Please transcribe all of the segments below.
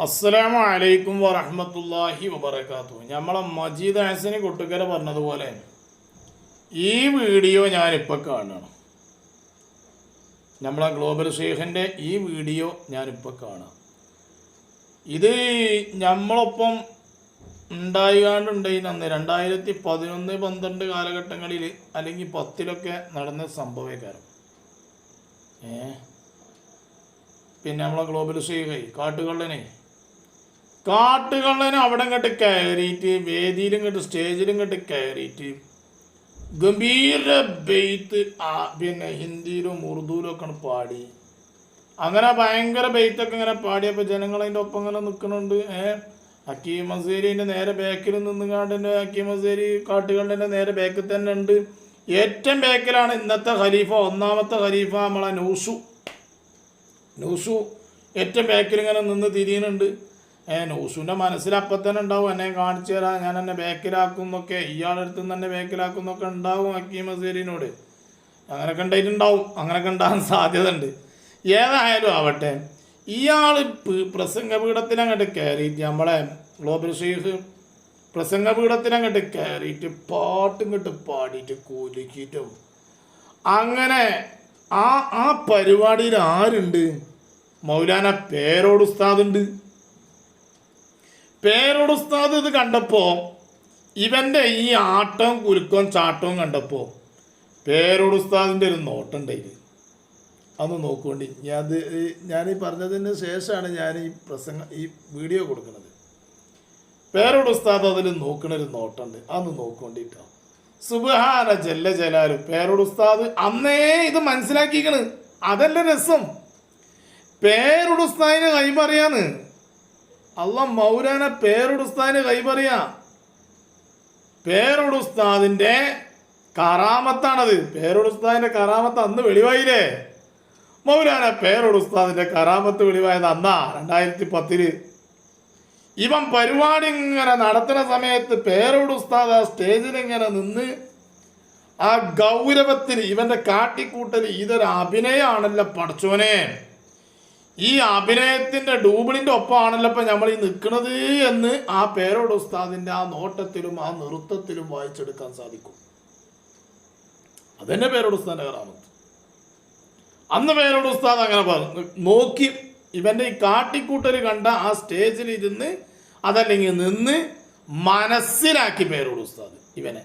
അസ്സലാമു അലൈക്കും വറഹ്മത്തുള്ളാഹി വബർക്കാത്തു നമ്മളെ മജീദ് ഹസനി കൊട്ടുക്കര പറഞ്ഞതുപോലെ ഈ വീഡിയോ ഞാനിപ്പോൾ കാണണം. നമ്മളെ ഗ്ലോബൽ ഷെയ്ഖിന്റെ ഈ വീഡിയോ ഞാനിപ്പോൾ കാണാം. ഇത് നമ്മളൊപ്പം ഉണ്ടായിക്കാണ്ടുണ്ടായി അന്ന് രണ്ടായിരത്തി പതിനൊന്ന് പന്ത്രണ്ട് കാലഘട്ടങ്ങളിൽ അല്ലെങ്കിൽ പത്തിലൊക്കെ നടന്ന സംഭവക്കാരം. ഏ? പിന്നെ നമ്മളെ ഗ്ലോബൽ ഷെയ്ഖ് കാട്ടുകള്ളനെ. കാട്ടുകള്ളനെ അവിടെ ഇങ്ങോട്ട് കയറിയിട്ട് വേദിയിലും ഇങ്ങോട്ട് സ്റ്റേജിലും ഇങ്ങോട്ട് കയറിയിട്ട് ഗംഭീര ബെയ്ത്ത് ആ പിന്നെ ഹിന്ദിയിലും ഉറുദുവിലും ഒക്കെ പാടി. അങ്ങനെ ഭയങ്കര ബെയ്ത്തൊക്കെ ഇങ്ങനെ പാടിയപ്പോൾ ജനങ്ങൾ അതിന്റെ ഒപ്പം ഇങ്ങനെ നിൽക്കുന്നുണ്ട് ഏഹ് ഹക്കീം മസേരിന്റെ നേരെ ബാക്കിൽ നിന്നുകാണ്ട് തന്നെ ഹക്കീം മസേരി കാട്ടുകള്ളിന്റെ നേരെ ബാക്കിൽ തന്നെ ഉണ്ട്. ഏറ്റവും ബാക്കിലാണ് ഇന്നത്തെ ഖലീഫ ഒന്നാമത്തെ ഖലീഫ നമ്മളെ നൂസു. നൂസു ഏറ്റവും ബാക്കിൽ ഇങ്ങനെ നിന്ന് തിരിയുന്നുണ്ട്. ഏ നൂസുവിന്റെ മനസ്സിൽ അപ്പം തന്നെ ഉണ്ടാവും. എന്നെ കാണിച്ചു തരാം ഞാൻ എന്നെ ബാക്കിലാക്കും എന്നൊക്കെ ഇയാളെടുത്ത് നിന്ന് എന്നെ ബാക്കിലാക്കും എന്നൊക്കെ ഉണ്ടാവും ഹക്കീം അസീറിനോട്. അങ്ങനെയൊക്കെ ഉണ്ടായിട്ടുണ്ടാവും. അങ്ങനെയൊക്കെ ഉണ്ടാകാൻ സാധ്യത ഉണ്ട് ഏതായാലും ആവട്ടെ ഇയാൾ പ്രസംഗപീഠത്തിൽ അങ്ങോട്ട് കയറിയിട്ട് നമ്മളെ ഗ്ലോബൽ ഷെയ്ഖ് പ്രസംഗപീഠത്തിൽ അങ്ങോട്ട് കയറിയിട്ട് പാട്ടും കിട്ട് പാടിയിട്ട് കൂലിക്കിട്ടും അങ്ങനെ ആ ആ പരിപാടിയിൽ ആരുണ്ട്? മൗലാന പേരോട് ഉസ്താദ് ഉണ്ട് പേരോട് ഇത് കണ്ടപ്പോൾ ഇവന്റെ ഈ ആട്ടവും കുരുക്കവും ചാട്ടവും കണ്ടപ്പോൾ പേരോട് ഒരു നോട്ടുണ്ട് ഉണ്ടായില്ല അന്ന് നോക്കുകൊണ്ട് ഞാൻ ഞാൻ ഈ പറഞ്ഞതിന് ശേഷമാണ് ഞാൻ ഈ പ്രസംഗം ഈ വീഡിയോ കൊടുക്കുന്നത്. പേരോട് ഉസ്താദ് അതിൽ നോക്കണ ഒരു നോട്ടുണ്ട് അന്ന് നോക്കൊണ്ടിട്ടോ സുബഹാന ജല്ല ജലാലു. പേരോട് ഉസ്താദ് അന്നേ ഇത് മനസ്സിലാക്കിക്കണ്. അതല്ല രസം. പേരോട് ഉസ്താദിന് കൈപറിയാന്ന് അല്ല മൗലാന പേരുടുസ്താദിന് കൈപറിയാ. പേരോട് ഉസ്താദിന്റെ കറാമത്താണത്. പേരോട് ഉസ്താദിന്റെ കറാമത്ത് അന്ന് വെളിവായില്ലേ? മൗലാന പേരോട് ഉസ്താദിന്റെ കറാമത്ത് വെളിവായത് അന്നാ രണ്ടായിരത്തി പത്തിൽ ഇവൻ പരിപാടി ഇങ്ങനെ നടത്തുന്ന സമയത്ത് പേരോട് ഉസ്താദ് ആ സ്റ്റേജിൽ ഇങ്ങനെ നിന്ന് ആ ഗൗരവത്തിൽ ഇവന്റെ കാട്ടിക്കൂട്ടൽ ഇതൊരു അഭിനയമാണല്ലോ പടച്ചോനെ. ഈ അഭിനയത്തിന്റെ ഡൂബിളിന്റെ ഒപ്പമാണല്ലോ ഇപ്പൊ നമ്മൾ ഈ നിൽക്കുന്നത് എന്ന് ആ പേരോട് ഉസ്താദിന്റെ ആ നോട്ടത്തിലും ആ നൃത്തത്തിലും വായിച്ചെടുക്കാൻ സാധിക്കും. അതന്നെ പേരോട് ഉസ്താദിന്റെ കറാമത്ത് അന്ന് പേരോട് ഉസ്താദ് അങ്ങനെ പറഞ്ഞു. നോക്കി ഇവന്റെ ഈ കാട്ടിക്കൂട്ടൽ കണ്ട ആ സ്റ്റേജിൽ ഇരുന്ന് അതല്ലെങ്കിൽ നിന്ന് മനസ്സിലാക്കി പേരോട് ഉസ്താദ് ഇവനെ.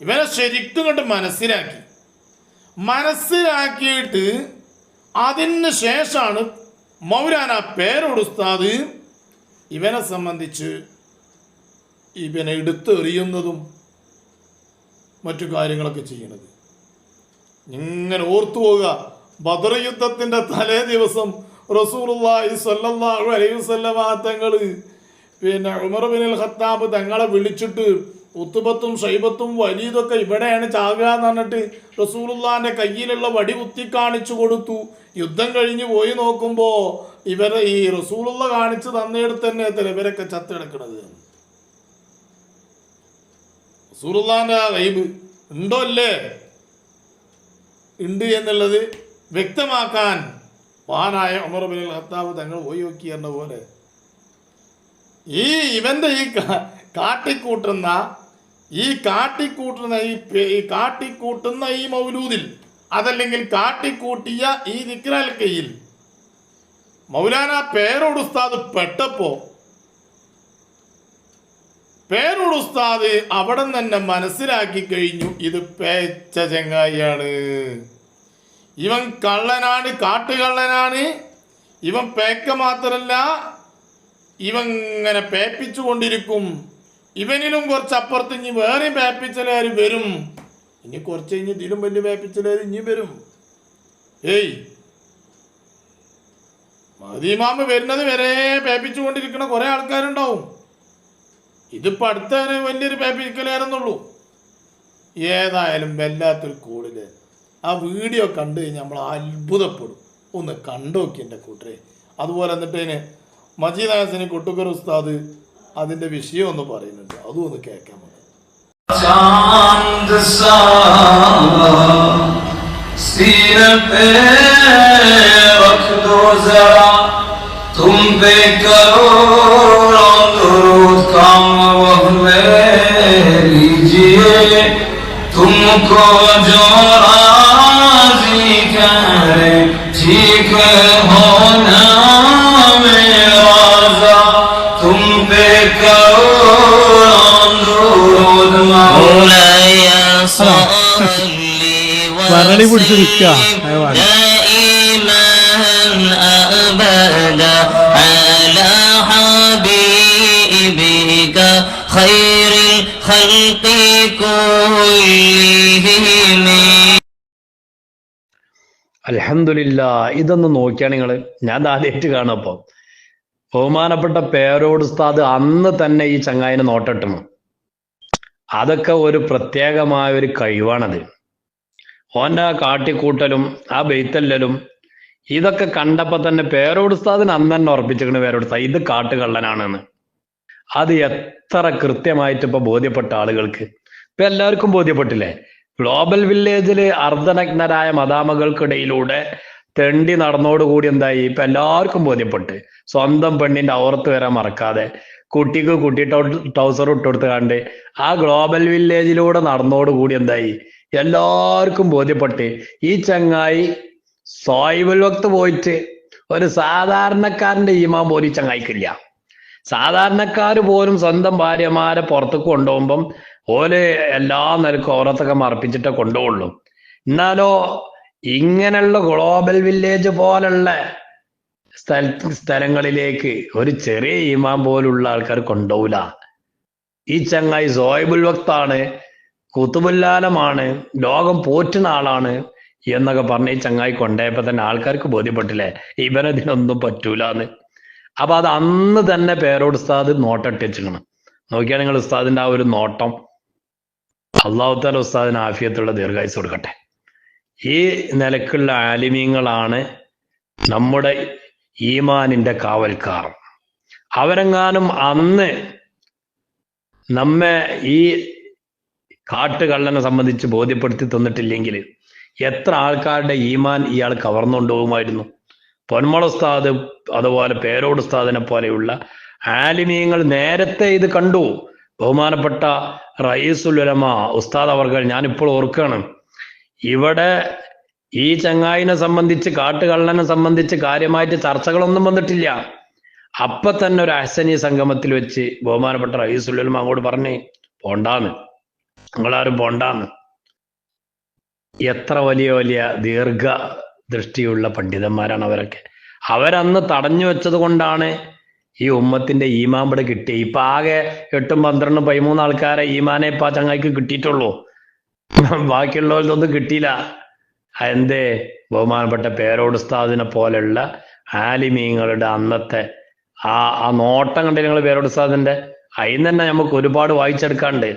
ഇവനെ ശരിക്കും കണ്ട് മനസ്സിലാക്കി. മനസ്സിലാക്കിയിട്ട് അതിന് ശേഷമാണ് മൗലാന പേരോടുസ്താദ് ഇവനെ സംബന്ധിച്ച് ഇവനെ എടുത്തെറിയുന്നതും മറ്റു കാര്യങ്ങളൊക്കെ ചെയ്യുന്നത്. ഇങ്ങനെ ഓർത്തു പോവുക. ബദർ യുദ്ധത്തിന്റെ തലേ ദിവസം റസൂലുള്ളാഹി സ്വല്ലല്ലാഹു അലൈഹി വസല്ലമ പിന്നെ ഉമർ ബിൻ അൽ ഖത്താബ് തങ്ങളെ വിളിച്ചിട്ട് ഉത്തുബത്തും ഷൈബത്തും വലീദൊക്കെ ഇവിടെയാണ് ചാകുക എന്ന് പറഞ്ഞിട്ട് റസൂലുള്ളാന്റെ കയ്യിലുള്ള വടി കുത്തി കാണിച്ചു കൊടുത്തു. യുദ്ധം കഴിഞ്ഞ് പോയി നോക്കുമ്പോൾ ഇവരെ ഈ റസൂലുള്ള കാണിച്ച് തന്നിടത്ത് തന്നെ എത്തില്ല? ഇവരൊക്കെ ചത്തെടുക്കണത്. റസൂലുള്ളാന്റെ ഗൈബ് ഉണ്ടോ അല്ലേ ഉണ്ട് എന്നുള്ളത് വ്യക്തമാക്കാൻ വാനായ ഉമർ ബിൻ ഖത്താബ് തങ്ങൾ പോയി നോക്കി എന്ന പോലെ. ഈ ഇവന്റെ ഈ കാട്ടിക്കൂട്ടുന്ന ഈ കാട്ടിക്കൂട്ടുന്ന ഈ കാട്ടിക്കൂട്ടുന്ന ഈ മൗലൂദിൽ അതല്ലെങ്കിൽ കാട്ടിക്കൂട്ടിയ ഈ ദിക്രാൽക്കയിൽ മൗലാന പേരോട് ഉസ്താദ് പെട്ടപ്പോ പേരോട് ഉസ്താദ് അവിടെ തന്നെ മനസ്സിലാക്കി കഴിഞ്ഞു ഇത് പേച്ച ചെങ്ങായിയാണ്. ഇവൻ കള്ളനാണ് കാട്ടുകള്ളനാണ് ഇവൻ പേക്ക മാത്രല്ല ഇവങ്ങനെ പേപ്പിച്ചു കൊണ്ടിരിക്കും ഇവനിലും കുറച്ച് അപ്പുറത്ത് ഇനി വേറെയും വേപ്പിച്ചലാർ വരും? ഇനി കുറച്ച് കഴിഞ്ഞ് ഇതിലും വലിയ വേപ്പിച്ചലാർ ഇനി വരും. ഏയ്. മതിമാമ വരുന്നത് വരെ പേപ്പിച്ചു കൊണ്ടിരിക്കുന്ന കുറെ ആൾക്കാരുണ്ടാവും. ഇതിപ്പോ അടുത്ത വലിയൊരു പേപ്പിക്കലായിരുന്നുള്ളൂ ഏതായാലും വല്ലാത്തൊരു കൂടിൽ ആ വീഡിയോ കണ്ടു കഴിഞ്ഞാൽ നമ്മൾ അത്ഭുതപ്പെടും. ഒന്ന് കണ്ടു നോക്കി എന്റെ കൂട്ടരെ. അതുപോലെ എന്നിട്ട് മജീദ് ഹാസിന് കൊട്ടുക്കർ ഉസ്താദ് അതിന്റെ വിഷയം ഒന്ന് പറയുന്നുണ്ട് അതും ഒന്ന് കേൾക്കാൻ മതി चांद सा सीने पे रख दो जरा तुम पे करोड़ों दुरूद कम वह लीजिए तुमको जो വരളി പിടിച്ച് നിൽക്കുക അയവാൻ دائما أبدا على حبيبك خير الخلق كلهم അലഹമില്ല ഇതൊന്ന് നോക്കിയാണ് നിങ്ങൾ ഞാൻ ആദ്യമായിട്ട് കാണുമ്പോൾ ബഹുമാനപ്പെട്ട പേരോട് ഉസ്താദ് അന്ന് തന്നെ ഈ ചങ്ങായിനെ നോട്ടട്ടണം അതൊക്കെ ഒരു പ്രത്യേകമായ ഒരു കഴിവാണത് ഓന്റെ ആ കാട്ടിക്കൂട്ടലും ആ ബെയ്ത്തല്ലലും ഇതൊക്കെ കണ്ടപ്പോ തന്നെ പേരോട് ഉസ്താദിന് അന്ന് തന്നെ ഉറപ്പിച്ചിരിക്കണ പേരോട് ഇത് കാട്ടുകള്ളനാണെന്ന്. അത് എത്ര കൃത്യമായിട്ട് ഇപ്പൊ ബോധ്യപ്പെട്ട ആളുകൾക്ക്. ഇപ്പൊ എല്ലാവർക്കും ബോധ്യപ്പെട്ടില്ലേ? ഗ്ലോബൽ വില്ലേജിൽ അർദ്ധനഗ്നരായ മദാമകൾക്കിടയിലൂടെ തെണ്ടി നടന്നോടുകൂടി എന്തായി? ഇപ്പൊ എല്ലാവർക്കും ബോധ്യപ്പെട്ട്. സ്വന്തം പെണ്ണിന്റെ ഔറത്ത് വരാൻ മറക്കാതെ കുട്ടിക്ക് കുട്ടി ടൗസർ ഇട്ടുകൊടുത്ത് കണ്ട് ആ ഗ്ലോബൽ വില്ലേജിലൂടെ നടന്നോടുകൂടി എന്തായി? എല്ലാവർക്കും ബോധ്യപ്പെട്ട് ഈ ചങ്ങായി സോയിബുൽ വക്ത് പോയിട്ട് ഒരു സാധാരണക്കാരന്റെ ഈമാൻ പോലും ചങ്ങായിക്കില്ല. സാധാരണക്കാർ പോലും സ്വന്തം ഭാര്യമാരെ പുറത്തു കൊണ്ടുപോകുമ്പം ഓലെ എല്ലാ നിലക്കും ഓരോത്തൊക്കെ മറപ്പിച്ചിട്ടേ കൊണ്ടുപോകുള്ളൂ. എന്നാലോ ഇങ്ങനെയുള്ള ഗ്ലോബൽ വില്ലേജ് പോലുള്ള സ്ഥല സ്ഥലങ്ങളിലേക്ക് ഒരു ചെറിയ ഈമാൻ പോലുള്ള ആൾക്കാർ കൊണ്ടുപോകില്ല. ഈ ചങ്ങായി സോയിബുൽ വക്താണ് കുത്തുബുല്ലാലമാണ് ലോകം പോറ്റുന്ന ആളാണ് എന്നൊക്കെ പറഞ്ഞ് ഈ ചങ്ങായി കൊണ്ടുപോയപ്പോ തന്നെ ആൾക്കാർക്ക് ബോധ്യപ്പെട്ടില്ലേ? ഇവനതിനൊന്നും പറ്റൂലെന്ന്. അപ്പൊ അത് അന്ന് തന്നെ പേരോട് ഉസ്താദ് നോട്ടം വെച്ചിരിക്കണം നോക്കിയാൽ നിങ്ങൾ ഉസ്താദിന്റെ ആ ഒരു നോട്ടം. അള്ളാഹുത്താല ഉസ്താദിന് ആഫിയത്തുള്ള ദീർഘായുസ് കൊടുക്കട്ടെ. ഈ നിലക്കുള്ള ആലിമീങ്ങളാണ് നമ്മുടെ ഈമാനിന്റെ കാവൽക്കാർ. അവരെങ്ങാനും അന്ന് നമ്മെ ഈ കാട്ടുകള്ളനെ സംബന്ധിച്ച് ബോധ്യപ്പെടുത്തി തന്നിട്ടില്ലെങ്കിൽ എത്ര ആൾക്കാരുടെ ഈമാൻ ഇയാൾ കവർന്നുകൊണ്ട് പോകുമായിരുന്നു പൊന്മള ഉസ്താദ് അതുപോലെ പേരോട് ഉസ്താദിനെ പോലെയുള്ള ആലിമീങ്ങൾ നേരത്തെ ഇത് കണ്ടു. ബഹുമാനപ്പെട്ട റയീസുൽ ഉലമ ഉസ്താദ് അവർകൾ ഞാനിപ്പോൾ ഓർക്കുകയാണ്. ഇവിടെ ഈ ചങ്ങായിനെ സംബന്ധിച്ച് കാട്ടുകള്ളനെ സംബന്ധിച്ച് കാര്യമായിട്ട് ചർച്ചകളൊന്നും വന്നിട്ടില്ല. അപ്പൊ തന്നെ ഒരു അഹസനി സംഗമത്തിൽ വെച്ച് ബഹുമാനപ്പെട്ട റയീസുൽ ഉലമ അങ്ങോട്ട് പറഞ്ഞേ പോണ്ടാന്ന്. നിങ്ങളാരും പോണ്ടാന്ന്. എത്ര വലിയ വലിയ ദീർഘ ദൃഷ്ടിയുള്ള പണ്ഡിതന്മാരാണ് അവരൊക്കെ. അവരന്ന് തടഞ്ഞു വെച്ചത് കൊണ്ടാണ് ഈ ഉമ്മത്തിന്റെ ഈമാൻ ഇവിടെ കിട്ടി ഇപ്പൊ ആകെ എട്ടും പന്ത്രണ്ടും പതിമൂന്ന് ആൾക്കാരെ ഈമാനെ ഇപ്പൊ ചങ്ങായിക്ക് കിട്ടിയിട്ടുള്ളൂ. ബാക്കിയുള്ളവരിലൊന്നും കിട്ടിയില്ല. എന്തേ ബഹുമാനപ്പെട്ട പേരോട് ഉസ്താദിനെ പോലെയുള്ള ആലിമീങ്ങളുടെ അന്നത്തെ ആ ആ നോട്ടം കണ്ടില്ല നിങ്ങൾ പേരോട് ഉസ്താദിന്റെ? അതിന് തന്നെ നമുക്ക് ഒരുപാട് വായിച്ചെടുക്കാണ്ട്.